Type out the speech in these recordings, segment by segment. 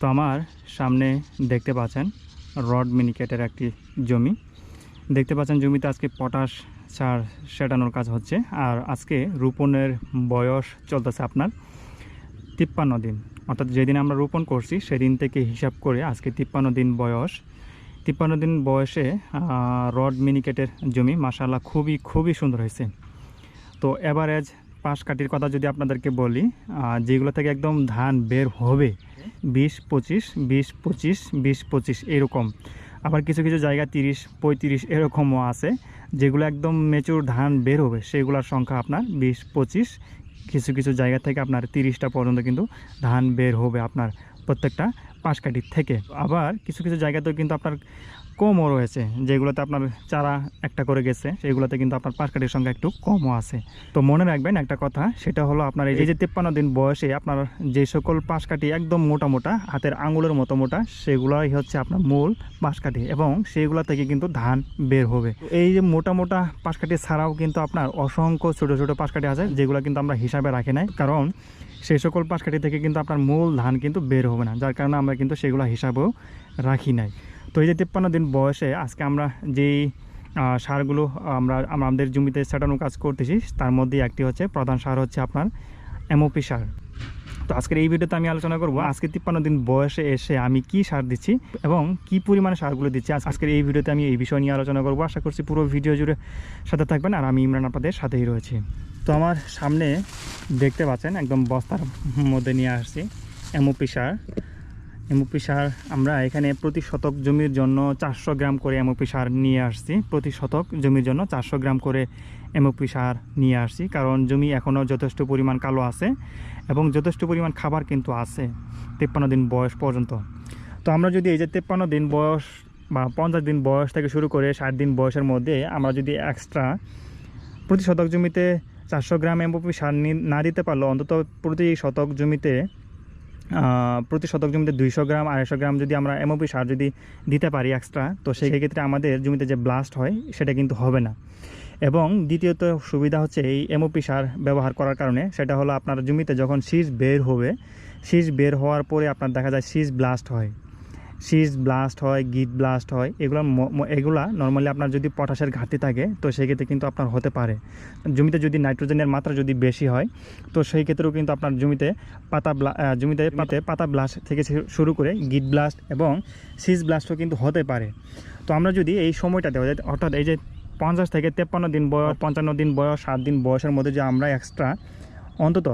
তো আমার সামনে দেখতে পাচ্ছেন রড মিনিকেটের একটি জমি। দেখতে পাচ্ছেন জমিতে আজকে পটাশ সার সেটানোর কাজ হচ্ছে আর আজকে রোপণের বয়স চলতেছে আপনার তিপ্পান্ন দিন। অর্থাৎ যেদিন আমরা রোপণ করছি সেদিন থেকে হিসাব করে আজকে তিপ্পান্ন দিন বয়স। তিপ্পান্ন দিন বয়সে রড মিনিকেটের জমি মাসাল্লাহ খুবই খুবই সুন্দর হয়েছে। তো এভারেজ পাশ কাটির কথা যদি আপনাদেরকে বলি যেগুলো থেকে একদম ধান বের হবে বিশ পঁচিশ বিশ পঁচিশ বিশ পঁচিশ এরকম। আবার কিছু কিছু জায়গা তিরিশ, পঁয়ত্রিশ এরকমও আছে, যেগুলো একদম মেচুর ধান বের হবে। সেগুলোর সংখ্যা আপনার বিশ পঁচিশ, কিছু কিছু জায়গা থেকে আপনার তিরিশটা পর্যন্ত কিন্তু ধান বের হবে আপনার প্রত্যেকটা পাশকাঠির থেকে। আবার কিছু কিছু জায়গাতেও কিন্তু আপনার কমও রয়েছে, যেগুলোতে আপনার চারা একটা করে গেছে, সেগুলোতে কিন্তু আপনার পাশ কাঠির সংখ্যা একটু কমও আছে। তো মনে রাখবেন একটা কথা, সেটা হলো আপনার এই যে তেপ্পান্ন দিন বয়সে আপনার যে সকল পাশ কাঠি একদম মোটা মোটা, হাতের আঙুলের মতো মোটা, সেগুলোই হচ্ছে আপনার মূল পাশ কাঠি এবং সেইগুলো থেকে কিন্তু ধান বের হবে। এই যে মোটা মোটা পাশ কাঠি ছাড়াও কিন্তু আপনার অসংখ্য ছোট ছোট পাশ কাঠি আছে, যেগুলো কিন্তু আমরা হিসাবে রাখি নাই, কারণ সেই সকল পাশ কাঠি থেকে কিন্তু আপনার মূল ধান কিন্তু বের হবে না, যার কারণে আমরা কিন্তু সেগুলো হিসাবেও রাখি নাই। তো এই যে তিপ্পান্ন দিন বয়সে আজকে আমরা যেই সারগুলো আমরা আমাদের জমিতে ছাটানোর কাজ করতেছি, তার মধ্যে একটি হচ্ছে প্রধান সার হচ্ছে আপনার এমওপি সার। তো আজকের এই ভিডিওতে আমি আলোচনা করব আজকে তিপ্পান্ন দিন বয়সে এসে আমি কি সার দিচ্ছি এবং কি পরিমাণে সারগুলো দিচ্ছি। আজকের এই ভিডিওতে আমি এই বিষয় নিয়ে আলোচনা করব। আশা করছি পুরো ভিডিও জুড়ে সাথে থাকবেন আর আমি ইমরান আপনাদের সাথেই রয়েছি। তো আমার সামনে দেখতে পাচ্ছেন একদম বস্তার মধ্যে নিয়ে আসছি এমওপি সার। এমওপি সার আমরা এখানে প্রতি শতক জমির জন্য চারশো গ্রাম করে এমওপি সার নিয়ে আসছি। প্রতি শতক জমির জন্য চারশো গ্রাম করে এমওপি সার নিয়ে আসছি। কারণ জমি এখনও যথেষ্ট পরিমাণ কালো আছে এবং যথেষ্ট পরিমাণ খাবার কিন্তু আছে তেপ্পান্ন দিন বয়স পর্যন্ত। তো আমরা যদি এই যে তেপ্পান্ন দিন বয়স বা পঞ্চাশ দিন বয়স থেকে শুরু করে ষাট দিন বয়সের মধ্যে আমরা যদি এক্সট্রা প্রতি শতক জমিতে চারশো গ্রাম এমওপি সার নি- দিতে পারলেও অন্তত প্রতি শতক জমিতে প্রতি শতক জমিতে দুইশো গ্রাম আড়াইশো গ্রাম যদি আমরা এমওপি সার যদি দিতে পারি এক্সট্রা তো সেই ক্ষেত্রে আমাদের জমিতে যে ব্লাস্ট হয় সেটা কিন্তু হবে না। এবং দ্বিতীয়ত সুবিধা হচ্ছে এই এমওপি সার ব্যবহার করার কারণে সেটা হলো আপনার জমিতে যখন শীষ বের হবে শীষ বের হওয়ার পরে আপনার দেখা যায় শীষ ব্লাস্ট হয়। শীষ ব্লাস্ট হয় গিট ব্লাস্ট হয় এগুলো এগুলা নর্মালি আপনার যদি পটাশের ঘাটতি থাকে তো সেই ক্ষেত্রে কিন্তু আপনার হতে পারে। জমিতে যদি নাইট্রোজেনের মাত্রা যদি বেশি হয় তো সেই ক্ষেত্রেও কিন্তু আপনার জমিতে পাতা ব্লা- জমিতে পাতে পাতা ব্লাস্ট থেকে শুরু করে গিট ব্লাস্ট এবং শীষ ব্লাস্টও কিন্তু হতে পারে। তো আমরা যদি এই সময়টাতে অর্থাৎ- অর্থাৎ এই যে পঞ্চাশ থেকে তেপ্পান্ন দিন বয়স পঞ্চান্ন দিন বয়স সাত দিন বয়সের মধ্যে যে আমরা এক্সট্রা অন্তত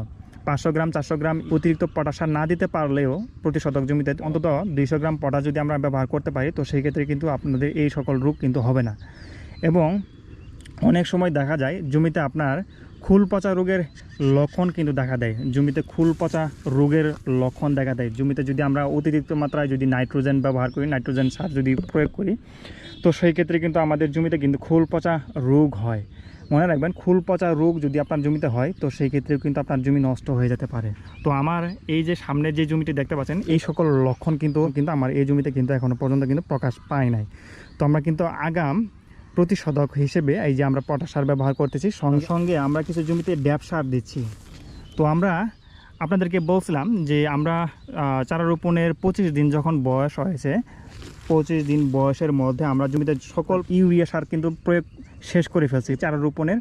পাঁচশো গ্রাম, চারশো গ্রাম অতিরিক্ত পটাশ সার না দিতে পারলেও প্রতি শতক জমিতে অন্তত দুইশো গ্রাম পটাশ যদি আমরা ব্যবহার করতে পারি, তো সেই ক্ষেত্রে কিন্তু আপনাদের এই সকল রোগ কিন্তু হবে না। এবং অনেক সময় দেখা যায় জমিতে আপনার খুল পচা রোগের লক্ষণ কিন্তু দেখা দেয়। জমিতে খুল পচা রোগের লক্ষণ দেখা দেয়। জমিতে যদি আমরা অতিরিক্ত মাত্রায় যদি নাইট্রোজেন ব্যবহার করি, নাইট্রোজেন সার যদি প্রয়োগ করি, তো সেই ক্ষেত্রে কিন্তু আমাদের জমিতে কিন্তু খুল পচা রোগ হয়। মনে রাখবেন খুল পচা রোগ যদি আপনার জমিতে হয়, তো সেই ক্ষেত্রেও কিন্তু আপনার জমি নষ্ট হয়ে যেতে পারে। তো আমার এই যে সামনে যে জমিটি দেখতে পাচ্ছেন, এই সকল লক্ষণ কিন্তু কিন্তু আমার এই জমিতে কিন্তু এখনও পর্যন্ত কিন্তু প্রকাশ পায় নাই। তো আমরা কিন্তু আগাম প্রতিষেধক হিসেবে এই যে আমরা পটাশ সার ব্যবহার করতেছি, সঙ্গে সঙ্গে আমরা কিছু জমিতে ড্যাপ সার দিচ্ছি। তো আমরা আপনাদেরকে বলছিলাম যে আমরা চারা রোপণের পঁচিশ দিন যখন বয়স হয়েছে, পঁচিশ দিন বয়সের মধ্যে আমরা জমিতে সকল ইউরিয়া সার কিন্তু প্রয়োগ শেষ করে ফেলছি চারা রোপণের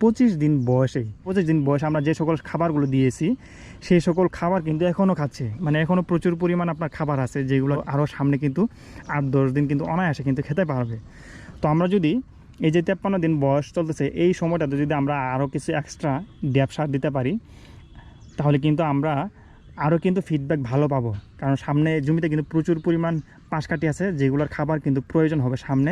পঁচিশ দিন বয়সেই পঁচিশ দিন বয়সে আমরা যে সকল খাবারগুলো দিয়েছি, সেই সকল খাবার কিন্তু এখনও খাচ্ছে। মানে এখনও প্রচুর পরিমাণ আপনার খাবার আছে যেগুলো আরও সামনে কিন্তু আট দশ দিন কিন্তু অনায়াসে কিন্তু খেতে পারবে। তো আমরা যদি এই যে তেপ্পান্ন দিন বয়স চলতেছে, এই সময়টাতে যদি আমরা আরও কিছু এক্সট্রা ড্যাপ সার দিতে পারি তাহলে কিন্তু আমরা আরও কিন্তু ফিডব্যাক ভালো পাবো। কারণ সামনে জমিতে কিন্তু প্রচুর পরিমাণ পাশ কাটি আছে, যেগুলোর খাবার কিন্তু প্রয়োজন হবে সামনে।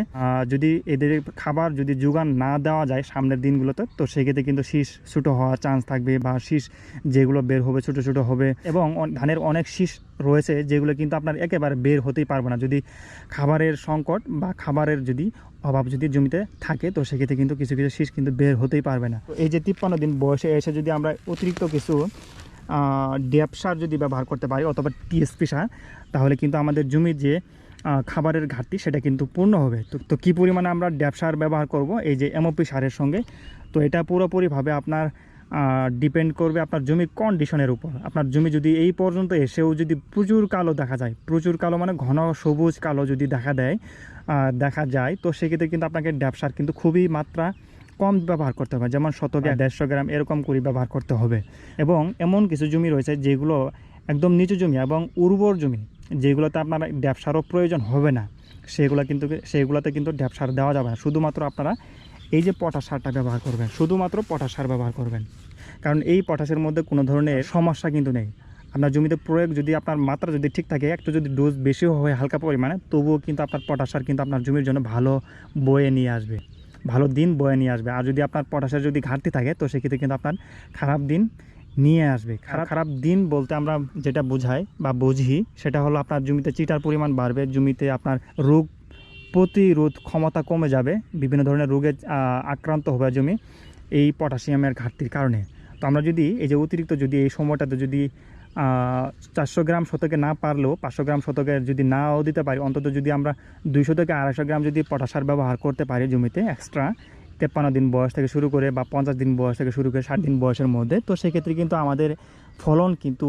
যদি এদের খাবার যদি যোগান না দেওয়া যায় সামনের দিনগুলোতে, তো সেক্ষেত্রে কিন্তু শীষ ছোটো হওয়ার চান্স থাকবে বা শীষ যেগুলো বের হবে ছোটো ছোটো হবে। এবং ধানের অনেক শীষ রয়েছে যেগুলো কিন্তু আপনার একেবারে বের হতেই পারবে না। যদি খাবারের সংকট বা খাবারের যদি অভাব যদি জমিতে থাকে, তো সেক্ষেত্রে কিন্তু কিছু কিছু শীষ কিন্তু বের হতেই পারবে না। এই যে তিপ্পান্ন দিন বয়সে এসে যদি আমরা অতিরিক্ত কিছু ড্যাপ সার যদি ব্যবহার করতে পারি অথবা টিএসপি সার, তাহলে কিন্তু আমাদের জমির যে খাবারের ঘাটতি সেটা কিন্তু পূর্ণ হবে। তো তো কী পরিমাণে আমরা ড্যাপ সার ব্যবহার করব? এই যে এমওপি সারের সঙ্গে। তো এটা পুরোপুরিভাবে আপনার ডিপেন্ড করবে আপনার জমির কন্ডিশনের উপর। আপনার জমি যদি এই পর্যন্ত এসেও যদি প্রচুর কালো দেখা যায়, প্রচুর কালো মানে ঘন সবুজ কালো যদি দেখা দেয় দেখা যায়, তো সেক্ষেত্রে কিন্তু আপনাকে ড্যাপসার কিন্তু খুবই মাত্রা কম ব্যবহার করতে হবে। যেমন শতকে দেড়শো গ্রাম এরকম করে ব্যবহার করতে হবে। এবং এমন কিছু জমি রয়েছে যেগুলো একদম নিচু জমি এবং উর্বর জমি যেগুলোতে আপনার ব্যবসারও প্রয়োজন হবে না। সেগুলো কিন্তু সেগুলোতে কিন্তু ড্যাপসার দেওয়া যাবে না। শুধুমাত্র আপনারা এই যে পটাশ সারটা ব্যবহার করবেন শুধুমাত্র পটাশ সার ব্যবহার করবেন। কারণ এই পটাশের মধ্যে কোনো ধরনের সমস্যা কিন্তু নেই। আপনার জমিতে প্রয়োগ যদি আপনার মাত্রা যদি ঠিক থাকে একটু যদি ডোজ বেশিও হয় হালকা পরিমাণে তবুও কিন্তু আপনার পটাশ সার কিন্তু আপনার জমির জন্য ভালো বয়ে নিয়ে আসবে। ভালো দিন বয়ে নিয়ে আসবে। আর যদি আপনার পটাশের যদি ঘাটতি থাকে, তো সেক্ষেত্রে কিন্তু আপনার খারাপ দিন নিয়ে আসবে। খারাপ খারাপ দিন বলতে আমরা যেটা বোঝাই বা বুঝি, সেটা হলো আপনার জমিতে চিটার পরিমাণ বাড়বে, জমিতে আপনার রোগ প্রতিরোধ ক্ষমতা কমে যাবে, বিভিন্ন ধরনের রোগে আক্রান্ত হবে জমি এই পটাশিয়ামের ঘাটতির কারণে। তো আমরা যদি এই যে অতিরিক্ত যদি এই সময়টাতে যদি চারশো গ্রাম শতকে না পারলেও পাঁচশো গ্রাম শতকে যদি নাও দিতে পারি, অন্তত যদি আমরা দুইশো থেকে আড়াইশো গ্রাম যদি পটাশার ব্যবহার করতে পারি জমিতে এক্সট্রা তেপ্পান্ন দিন বয়স থেকে শুরু করে বা পঞ্চাশ দিন বয়স থেকে শুরু করে ষাট দিন বয়সের মধ্যে, তো সেক্ষেত্রে কিন্তু আমাদের ফলন কিন্তু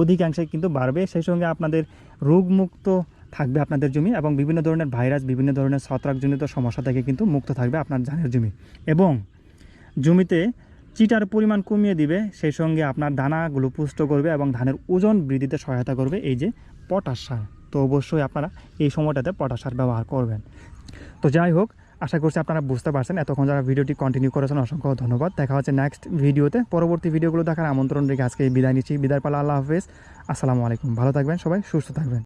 অধিকাংশে কিন্তু বাড়বে। সেই সঙ্গে আপনাদের রোগমুক্ত থাকবে আপনাদের জমি এবং বিভিন্ন ধরনের ভাইরাস বিভিন্ন ধরনের ছত্রাকজনিত সমস্যা থেকে কিন্তু মুক্ত থাকবে আপনার ধানের জমি। এবং জমিতে চিটার পরিমাণ কমিয়ে দিবে, সেই সঙ্গে আপনার দানাগুলো পুষ্ট করবে এবং ধানের ওজন বৃদ্ধিতে সহায়তা করবে এই যে পটাশ সার। তো অবশ্যই আপনারা এই সময়টাতে পটাশ সার ব্যবহার করবেন। তো যাই হোক, আশা করছি আপনারা বুঝতে পারছেন। এতক্ষণ যারা ভিডিওটি কন্টিনিউ করেছেন, অসংখ্য ধন্যবাদ। দেখা হচ্ছে নেক্সট ভিডিওতে। পরবর্তী ভিডিওগুলো দেখার আমন্ত্রণ রেখে আজকে বিদায় নিচ্ছি। বিদায় পালা, আল্লাহ হাফেজ। আসসালামু আলাইকুম। ভালো থাকবেন সবাই, সুস্থ থাকবেন।